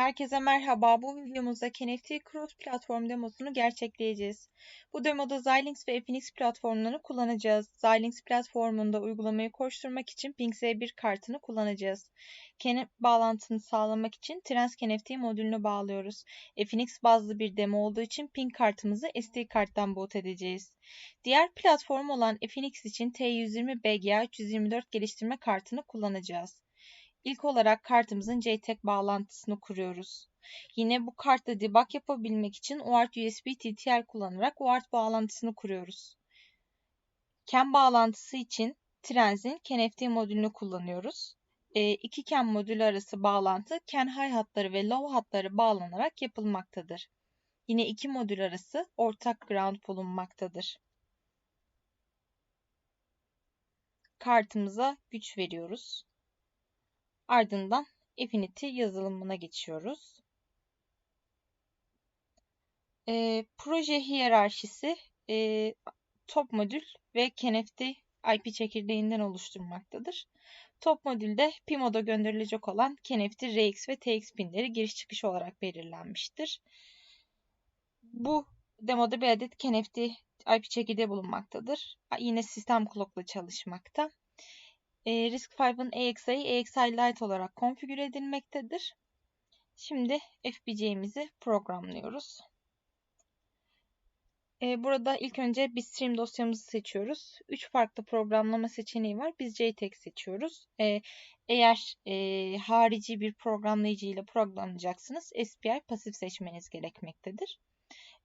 Herkese merhaba. Bu videomuzda NFT Cross platform demosunu gerçekleyeceğiz. Bu demoda Xilinx ve Phoenix platformlarını kullanacağız. Xilinx platformunda uygulamayı koşturmak için PingZ1 kartını kullanacağız. Kenet bağlantını sağlamak için Trans NFT modülünü bağlıyoruz. Phoenix bazlı bir demo olduğu için Ping kartımızı SD karttan boot edeceğiz. Diğer platform olan Phoenix için T120 BGA 324 geliştirme kartını kullanacağız. İlk olarak kartımızın JTAG bağlantısını kuruyoruz. Yine bu kartla debug yapabilmek için UART USB TTL kullanarak UART bağlantısını kuruyoruz. CAN bağlantısı için Trenz'in CAN-FT modülünü kullanıyoruz. E, iki CAN modülü arası bağlantı CAN high hatları ve low hatları bağlanarak yapılmaktadır. Yine iki modül arası ortak ground bulunmaktadır. Kartımıza güç veriyoruz. Ardından Affinity yazılımına geçiyoruz. E, proje hiyerarşisi e, top modül ve KNFT IP çekirdeğinden oluşturmaktadır. Top modülde PIMO'da gönderilecek olan KNFT, RX ve TX pinleri giriş çıkış olarak belirlenmiştir. Bu demoda bir adet KNFT IP çekirdeği bulunmaktadır. Yine sistem clock'la çalışmakta e, RISC-V'ın EXI, EXI Lite olarak konfigür edilmektedir. Şimdi FPGA'mizi programlıyoruz. E, burada ilk önce bir stream dosyamızı seçiyoruz. Üç farklı programlama seçeneği var. Biz JTAG seçiyoruz. E, eğer e, harici bir programlayıcı ile programlayacaksınız, SPI pasif seçmeniz gerekmektedir.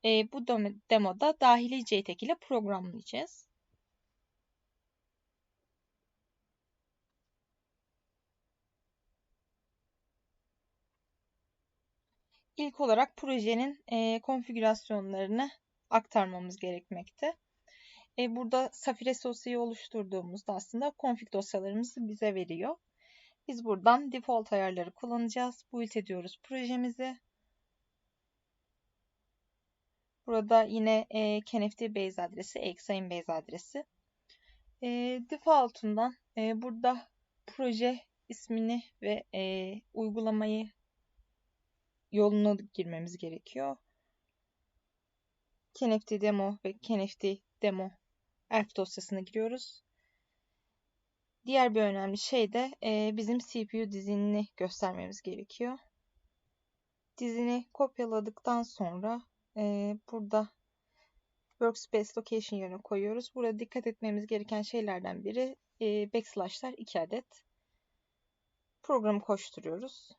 E, bu demoda dahili JTAG ile programlayacağız. İlk olarak projenin e, konfigürasyonlarını aktarmamız gerekmekte. E, burada Safire dosyayı oluşturduğumuzda aslında config dosyalarımızı bize veriyor. Biz buradan default ayarları kullanacağız. Build ediyoruz projemizi. Burada yine e, KNFT base adresi, EXI'nin base adresi. E, default'undan e, burada proje ismini ve e, uygulamayı yoluna girmemiz gerekiyor. KNFT demo ve KNFT demo elf dosyasına giriyoruz. Diğer bir önemli şey de e, bizim CPU dizinini göstermemiz gerekiyor. Dizini kopyaladıktan sonra e, burada Workspace Location yerine koyuyoruz. Burada dikkat etmemiz gereken şeylerden biri e, backslash'lar 2 adet. Programı koşturuyoruz.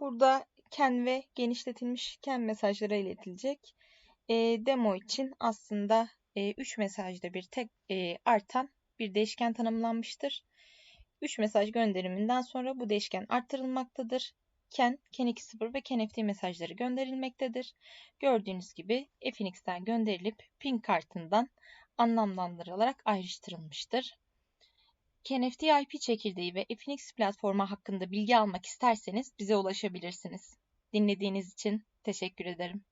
Burada ken ve genişletilmiş ken mesajları iletilecek. E, demo için aslında 3 e, mesajda bir tek e, artan bir değişken tanımlanmıştır. 3 mesaj gönderiminden sonra bu değişken arttırılmaktadır. Ken, Ken 2.0 ve Ken FT mesajları gönderilmektedir. Gördüğünüz gibi Fnix'ten gönderilip ping kartından anlamlandırılarak ayrıştırılmıştır. KNFT IP çekirdeği ve Phoenix platformu hakkında bilgi almak isterseniz bize ulaşabilirsiniz. Dinlediğiniz için teşekkür ederim.